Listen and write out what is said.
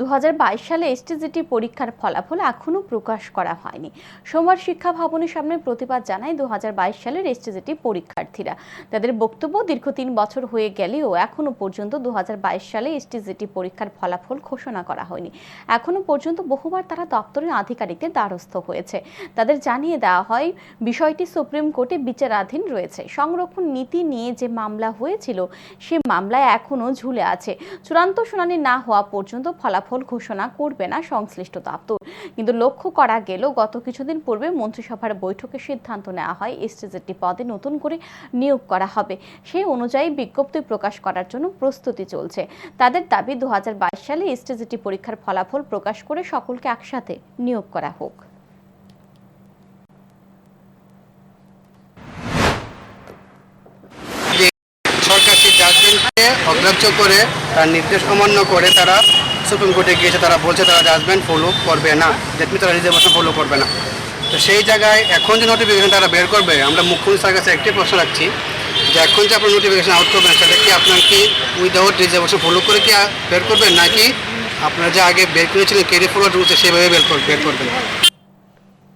দু হাজার বাইশ সালে এসটিজিটি পরীক্ষার ফলাফল এখনও প্রকাশ করা হয়নি। সোমবার শিক্ষা ভবনের সামনে প্রতিবাদ জানায় দু হাজার বাইশ সালের এসটিজিটি পরীক্ষার্থীরা। তাদের বক্তব্য দীর্ঘ তিন বছর হয়ে গেলেও এখনও পর্যন্ত দু হাজার বাইশ সালে এসটিজিটি পরীক্ষার ফলাফল ঘোষণা করা হয়নি। এখনও পর্যন্ত বহুবার তারা দপ্তরের আধিকারিকদের দ্বারস্থ হয়েছে। তাদের জানিয়ে দেওয়া হয়, বিষয়টি সুপ্রিম কোর্টে বিচারাধীন রয়েছে। সংরক্ষণ নীতি নিয়ে যে মামলা হয়েছিল, সে মামলায় এখনও ঝুলে আছে। চূড়ান্ত শুনানি না হওয়া পর্যন্ত ফলাফল ঘোষণা করবে না সংশ্লিষ্ট দপ্তর। কিন্তু লক্ষ্য করা গেল, গত কিছুদিন পূর্বে মন্ত্রিসভার বৈঠকে সিদ্ধান্ত নেওয়া হয়, এসটিজেটি পদে নতুন করে নিয়োগ করা হবে। সেই অনুযায়ী বিজ্ঞপ্তি প্রকাশ করার জন্য প্রস্তুতি চলছে। তাদের দাবি দু সালে এসটিজেটি পরীক্ষার ফলাফল প্রকাশ করে সকলকে একসাথে নিয়োগ করা হোক। সরকার সেই জাজমেন্টকে অগ্রাহ্য করে তার নির্দেশ অমান্য করে তারা সুপ্রিম কোর্টে গিয়েছে, তারা বলছে তারা জাজমেন্ট ফলো করবে না। দেখবি তারা রিজার্ভেশন ফলো করবে না। তো সেই জায়গায় এখন যে নোটিফিকেশন তারা বের করবে, আমরা মুখ্যমন্ত্রী স্যারের কাছে একটি প্রশ্ন রাখছি যে এখন যে আপনার নোটিফিকেশন আউট করবেন, সেটা কি আপনার কি উইদাউট রিজার্ভেশন ফলো করে কি বের করবেন? নাকি আপনারা যে আগে বের করেছিলেন কেরি ফলো রুলসে সেভাবে বের কর- বের করবেন?